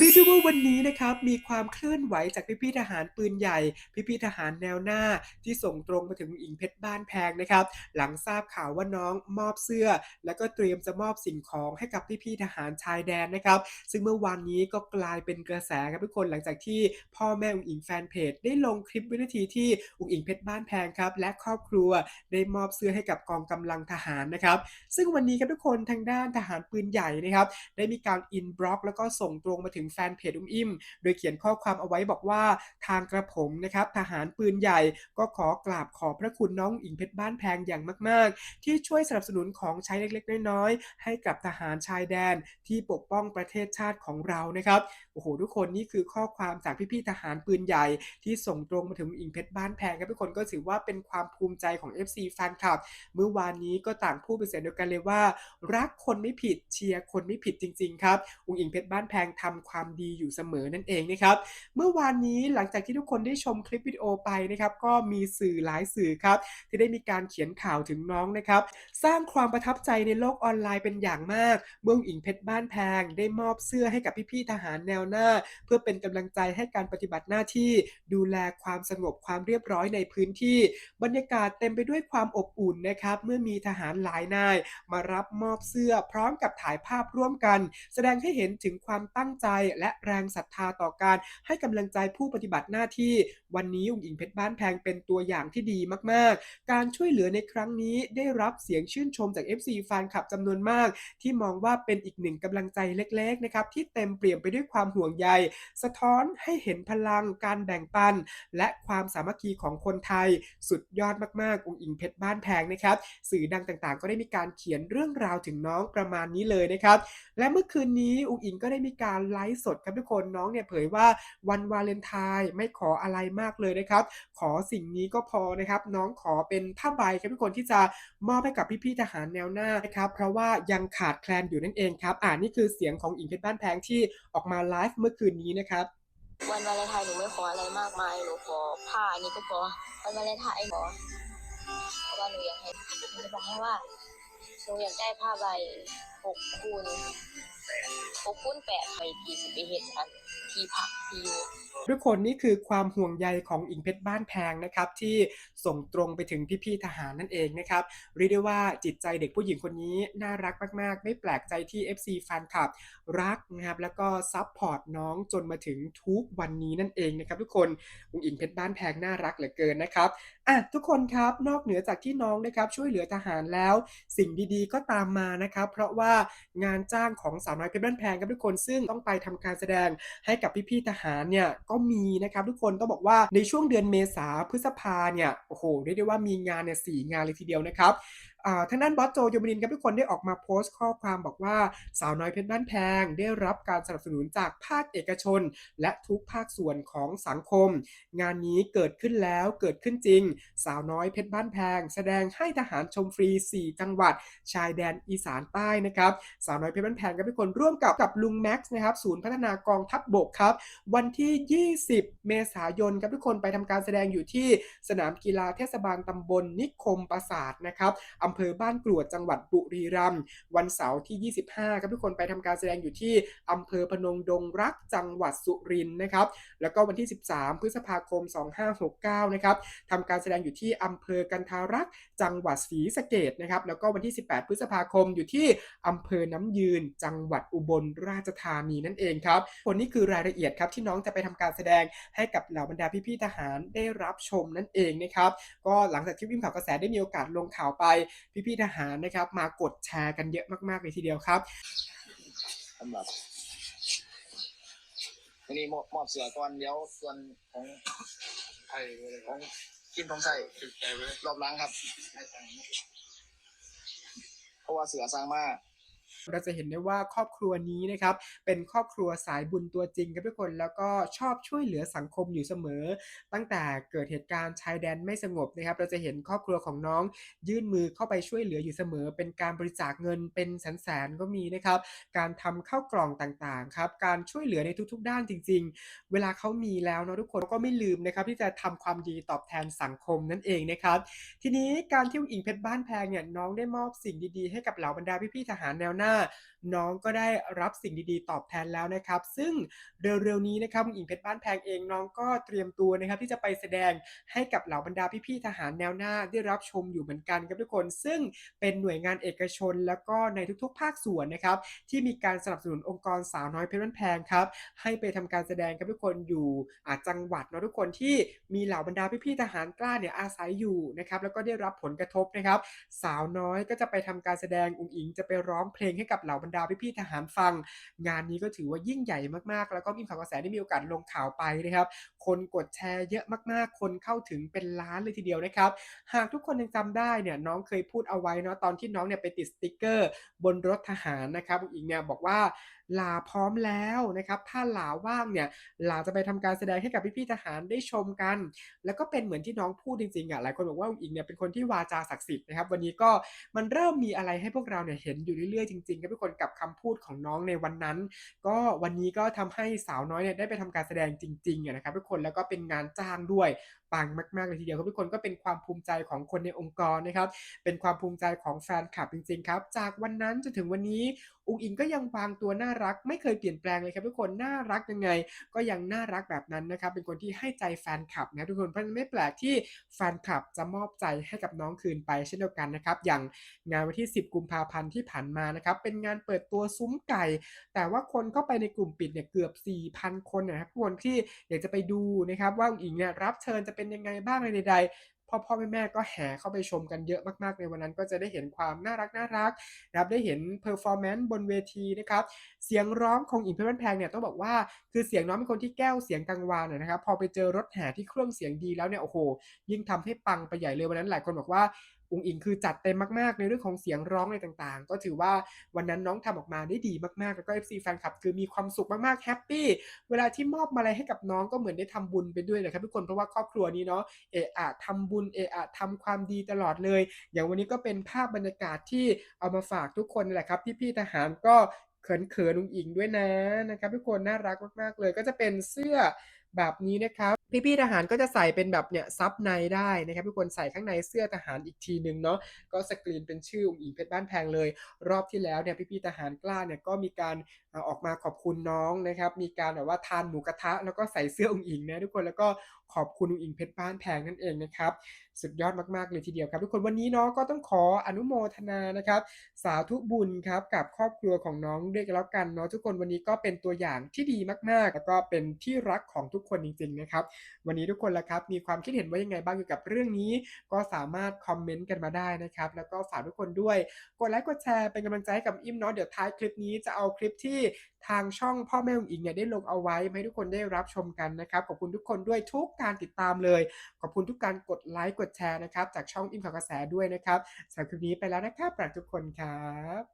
รียกได้ว่าวันนี้นะครับมีความเคลื่อนไหวจากพี่พี่ทหารปืนใหญ่ พี่พี่ทหารแนวหน้าที่ส่งตรงมาถึงอิงเพชรบ้านแพงนะครับ หลังทราบข่าวว่าน้องมอบเสื้อ แล้วก็เตรียมจะมอบสิ่งของให้กับพี่พี่ทหารชายแดนนะครับ ซึ่งเมื่อวานนี้ก็กลายเป็นกระแสครับทุกคนหลังจากที่พ่อแม่อุ๋งอิงแฟนเพจได้ลงคลิปวินาทีที่อุ๋งอิงเพชรบ้านแพงครับและครอบครัวได้มอบเสื้อให้กับกองกำลังทหารนะครับ ซึ่งวันนี้ครับทุกคนทางด้านทหารปืนใหญ่นะครับได้มีการอินบล็อกแล้วก็ส่งตรงมาถึงแฟนเพจอุ้มอิ่ม โดยเขียนข้อความเอาไว้บอกว่าทางกระผมนะครับทหารปืนใหญ่ก็ขอกราบขอบพระคุณน้องอิงเพชรบ้านแพงอย่างมาก ๆ ที่ช่วยสนับสนุนของใช้เล็ก ๆ น้อย ๆ ให้กับทหารชายแดนที่ปกป้องประเทศชาติของเรานะครับโอ้โหทุกคนนี่คือข้อความจากพี่ ๆ ทหารปืนใหญ่ ที่ส่งตรงมาถึงอิงเพชรบ้านแพงครับทุกคนก็ถือว่าเป็นความภูมิใจของ FC แฟนคลับ เมื่อวานนี้ก็ต่างพูดเป็นเสียงเดียวกันเลยว่า รักคนไม่ผิดเชียร์คนไม่ผิดจริง ๆ ครับ อุงอิงเพชรบ้านแพงทำความดีอยู่เสมอนั่นเองนะครับ เมื่อวานนี้หลังจากที่ทุกคนได้ชมคลิปวิดีโอไปนะครับ ก็มีสื่อหลายสื่อครับ ที่ได้มีการเขียนข่าวถึงน้องนะครับ สร้างความประทับใจในโลกออนไลน์เป็นอย่างมากเมื่องอิงเพชรบ้านแพง ได้มอบเสื้อให้กับพี่ๆทหารแนวหน้า เพื่อเป็นกำลังใจให้การปฏิบัติหน้าที่ ดูแลความสงบความเรียบร้อยในพื้นที่ บรรยากาศเต็มไปด้วยความอบอุ่นนะครับ เมื่อมีทหารหลายนาย มารับมอบเสื้อพร้อมกับถ่ายภาพร่วมกัน แสดงให้เห็นถึงความตั้งใจและแรงศรัทธาต่อการให้กำลังใจผู้ปฏิบัติหน้าที่ วันนี้อุ๋งอิงเพชรบ้านแพงเป็นตัวอย่างที่ดีมากๆ การช่วยเหลือในครั้งนี้ได้รับเสียงชื่นชมจาก FC แฟนคลับจำนวนมาก ที่มองว่าเป็นอีกหนึ่งกำลังใจเล็กๆนะครับที่เต็มเปี่ยมไปด้วยความห่วงใย สะท้อนให้เห็นพลังการแบ่งปัน และความสามัคคีของคนไทย สุดยอดมากๆอุ๋งอิงเพชรบ้านแพงนะครับ สื่อดังต่างๆ ก็ได้มีการเขียนเรื่องราวถึงน้องประมาณนี้เลยนะครับ และเมื่อคืนนี้อุ๋งอิงก็ได้มีการไลฟ์สดครับทุกคนน้องเนี่ยเผยว่าวันวาเลนไทน์ไม่ขออะไรมากเลยนะครับ ขอสิ่งนี้ก็พอนะครับ น้องขอเป็นผ้าใบครับทุกคนที่จะมอบให้กับพี่ๆทหารแนวหน้านะครับ เพราะว่ายังขาดแคลนอยู่นั่นเองครับอ่านี่คือเสียงของอิงเพชรบ้านแพงที่ออกมาไลฟ์เมื่อคืนนี้นะครับวันวาเลนไทน์หนูไม่ขออะไรมากมายหนูขอผ้าอันนี้ก็พอวันวาเลนไทน์ขอเพราะว่าหนูอยากให้หนูจะบอกให้ว่า หนูอยากได้ผ้าใบหกคูณหกคูณแปดไปทีสิบเอ็ดอัน ที่พักที่อยู่ทุกคนนี่คือความห่วงใยของอิงเพชรบ้านแพงนะครับ ที่ส่งตรงไปถึงพี่ๆทหารนั่นเองนะครับเรียกได้ว่าจิตใจเด็กผู้หญิงคนนี้น่ารักมากๆ ไม่แปลกใจที่ FC แฟนคลับ รักนะครับแล้วก็ซัพพอร์ตน้องจนมาถึงทุกวันนี้นั่นเองนะครับ ทุกคนอุงอิงเพชรบ้านแพงน่ารักเหลือเกินนะครับอะทุกคนครับนอกเหนือจากที่น้องนะครับช่วยเหลือทหารแล้ว สิ่งดีๆก็ตามมานะครับ เพราะว่างานจ้างของสาวน้อยเพชรบ้านแพงครับทุกคนซึ่งต้องไปทำการแสดงให้กับพี่ๆทหารเนี่ยก็มีนะครับทุกคนต้องบอกว่าในช่วงเดือนเมษาพฤษภาเนี่ยโอ้โหเรียกได้ว่ามีงานเนี่ยสี่งานเลยทีเดียวนะครับ ทางด้านบอสโจโยมนินครับทุกคนได้ออกมาโพสต์ข้อความบอกว่าสาวน้อยเพชรบ้านแพงได้รับการสนับสนุนจากภาคเอกชน และทุกภาคส่วนของสังคม งานนี้เกิดขึ้นแล้วเกิดขึ้นจริง สาวน้อยเพชรบ้านแพง แสดงให้ทหารชมฟรี 4 จังหวัด ชายแดนอีสานใต้นะครับสาวน้อยเพชรบ้านแพงก็เป็นคนร่วมกับกับลุงแม็กซ์นะครับศูนย์พัฒนากองทัพบบกครับ วันที่ 20 เมษายนครับทุกคนไปทำการแสดงอยู่ที่สนามกีฬาเทศบาลตำบลนิคมปราสาทนะครับอำำเภอบ้านกรวดจังหวัดบุรีรัมย์วันเสาร์ที่ 25 ครับทุกคนไปทำการแสดงอยู่ที่อำเภอพนงดงรักจังหวัดสุรินทร์นะครับ แล้วก็วันที่ 13 พฤษภาคม 2569 นะครับทำการแสดงอยู่ที่อำเภอกันทารักษ์จังหวัดศรีสะเกดนะครับ แล้วก็วันที่ 18 พฤษภาคมอยู่ที่อำเภอน้ำยืน จังหวัดอุบลราชธานีนั่นเองครับผลนี้คือรายละเอียดครับที่น้องจะไปทำการแสดงให้กับเหล่าบรรดาพี่ๆทหารได้รับชมนั่นเองนะครับ ก็หลังจากที่วิมข่าวกระแสได้มีโอกาสลงข่าวไปพี่ๆทหารนะครับ มากดแชร์กันเยอะมาก ๆ เลยทีเดียวครับสำหรับวันนี้มอบมอบเสือก่อนเดี๋ยวส่วนของไทยของกินของใส่ถึกใจไทยรอบล้างครับ เพราะว่าเสือสร้างมา เราจะเห็นได้ว่าครอบครัวนี้นะครับเป็นครอบครัวสายบุญตัวจริงครับทุกคนแล้วก็ชอบช่วยเหลือสังคมอยู่เสมอ ตั้งแต่เกิดเหตุการณ์ชายแดนไม่สงบนะครับ เราจะเห็นครอบครัวของน้องยื่นมือเข้าไปช่วยเหลืออยู่เสมอ เป็นการบริจาคเงินเป็นแสนๆก็มีนะครับ การทำข้าวกล่องต่างๆครับการช่วยเหลือในทุกๆ ด้านจริง ๆ เวลาเขามีแล้วเนาะทุกคนก็ไม่ลืมนะครับที่จะทำความดีตอบแทนสังคมนั่นเองนะครับ ทีนี้การที่อิงเพชรบ้านแพงเนี่ยน้องได้มอบสิ่งดีๆ ให้กับเหล่าบรรดาพี่ๆทหารแนวหน้าน้องก็ได้รับสิ่งดีๆ ตอบแทนแล้วนะครับ ซึ่งเร็วๆนี้นะครับหญิงเพชรบ้านแพงเองน้องก็เตรียมตัวนะครับ ที่จะไปแสดงให้กับเหล่าบรรดาพี่ๆทหารแนวหน้าได้รับชมอยู่เหมือนกันครับทุกคน ซึ่งเป็นหน่วยงานเอกชน แล้วก็ในทุกๆ ภาคส่วนนะครับ ที่มีการสนับสนุนองค์กรสาวน้อยเพชรบ้านแพงครับให้ไปทำการแสดงครับทุกคนอยู่อาจังหวัดเนาะทุกคนที่มีเหล่าบรรดาพี่ๆทหารกล้าเนี่ยอาศัยอยู่นะครับแล้วก็ได้รับผลกระทบนะครับ สาวน้อยก็จะไปทำการแสดงอุ๋งอิงจะไปร้องเพลงให้กับเหล่าบรรดาพี่ๆทหารฟัง งานนี้ก็ถือว่ายิ่งใหญ่มากๆ แล้วก็พิมีข่าวกระแสได้มีโอกาสลงข่าวไปนะครับ คนกดแชร์เยอะมากๆ คนเข้าถึงเป็นล้านเลยทีเดียวนะครับ หากทุกคนยังจำได้เนี่ยน้องเคยพูดเอาไว้เนาะตอนที่น้องเนี่ยไปติดสติกเกอร์บนรถทหารนะครับอุ๋งอิงเนี่ยบอกว่าลาพร้อมแล้วนะครับถ้าลาว่างเนี่ยลาจะไปทำการแสดงให้กับพี่ๆทหารได้ชมกัน แล้วก็เป็นเหมือนที่น้องพูดจริงๆอะหลายคนบอกว่าอุ๋งอิงเนี่ยเป็นคนที่วาจาศักดิ์สิทธิ์นะครับวันนี้ก็มันเริ่มมีอะไรให้พวกเราเนี่ยเห็นอยู่เรื่อยๆจริงๆครับทุกคนกับคำพูดของน้องในวันนั้น ก็วันนี้ก็ทำให้สาวน้อยเนี่ยได้ไปทำการแสดงจริงๆอะนะครับทุกคนแล้วก็เป็นงานจ้างด้วยปังมากๆเลยทีเดียวครับทุกคนก็เป็นความภูมิใจของคนในองค์กรนะครับ เป็นความภูมิใจของแฟนคลับจริงๆครับ จากวันนั้นจนถึงวันนี้อุ๋งอิงก็ยังวางตัวน่ารัก ไม่เคยเปลี่ยนแปลงเลยครับทุกคนน่ารักยังไง ก็ยังน่ารักแบบนั้นนะครับเป็นคนที่ให้ใจแฟนคลับนะทุกคนเพราะไม่แปลกที่แฟนคลับจะมอบใจให้กับน้องคืนไปเช่นเดียวกันนะครับอย่างงานวันที่ 10 กุมภาพันธ์ที่ผ่านมานะครับเป็นงานเปิดตัวซุ้มไก่ แต่ว่าคนเข้าไปในกลุ่มปิดเนี่ยเกือบ 4,000 คนนะครับทุกคนที่อยากจะไปดูนะครับว่าอุ๋งอิงเนี่ยรับเชิญจะเป็นยังไงบ้างอะไรใดๆ พ่อพ่อแม่แม่ก็แห่เข้าไปชมกันเยอะมากๆ ในวันนั้นก็จะได้เห็นความน่ารักน่ารักนะครับได้เห็นเพอร์ฟอร์แมนซ์บนเวทีนะครับเสียงร้องของอินเพลนแพงเนี่ยต้องบอกว่าคือเสียงน้องเป็นคนที่แก้วเสียงกังวานนะครับพอไปเจอรถแห่ที่เครื่องเสียงดีแล้วเนี่ยโอ้โหยิ่งทำให้ปังไปใหญ่เลยวันนั้นหลายคนบอกว่า อุงอิงคือจัดเต็มมากๆ ในเรื่องของเสียงร้องอะไรต่างๆ ก็ถือว่าวันนั้นน้องทำออกมาได้ดีมากๆ แล้วก็ FC แฟนคลับคือมีความสุขมากๆแฮปปี้เวลาที่มอบมาอะไรให้กับน้องก็เหมือนได้ทำบุญไปด้วยนะครับทุกคนเพราะว่าครอบครัวนี้เนาะเอะอะทำบุญเอะอะทำความดีตลอดเลย อย่างวันนี้ก็เป็นภาพบรรยากาศที่เอามาฝากทุกคนนั่แหละครับพี่ๆทหารก็เขินๆอุงอิงด้วยนะนะครับทุกคนน่ารักมากๆเลยก็จะเป็นเสื้อ แบบนี้นะครับพี่ๆทหารก็จะใส่เป็นแบบเนี่ยซับในได้นะครับทุกคนใส่ข้างในเสื้อทหารอีกทีหนึ่งเนาะก็สกรีนเป็นชื่ออุ๋งอิงเพชรบ้านแพงเลย รอบที่แล้วเนี่ยพี่ๆทหารกล้าเนี่ยก็มีการอออกมาขอบคุณน้องนะครับมีการแบบว่าทานหมูกระทะ แล้วก็ใส่เสื้ออุ๋งอิงนะทุกคนแล้วก็ขอบคุณอุ๋งอิงเพชรบ้านแพงนั่นเองนะครับสุดยอดมากๆเลยทีเดียวครับ ทุกคนวันนี้เนาะก็ต้องขออนุโมทนานะครับ สาธุบุญครับกับครอบครัวของน้องด้วยกันแล้วกันเนาะทุกคนวันนี้ก็เป็นตัวอย่างที่ดีมากๆ แล้วก็เป็นที่รักของทุกกคนจริงๆนะครับ วันนี้ทุกคนละครับ มีความคิดเห็นว่ายังไงบ้างเกี่ยวกับเรื่องนี้ ก็สามารถคอมเมนต์กันมาได้นะครับ แล้วก็ฝากทุกคนด้วย กดไลค์กดแชร์เป็นกำลังใจให้กับอิ่มเนาะเดี๋ยวท้ายคลิปนี้จะเอาคลิปที่ทางช่องพ่อแม่อุ๋งอิงเนี่ยได้ลงเอาไว้ให้ทุกคนได้รับชมกันนะครับขอบคุณทุกคนด้วยทุกการติดตามเลย ขอบคุณทุกการกดไลค์กดแชร์นะครับจากช่องอิ่มข่าวกระแสด้วยนะครับสำหรับคลิปนี้ไปแล้วนะครับฝากทุกคนครับ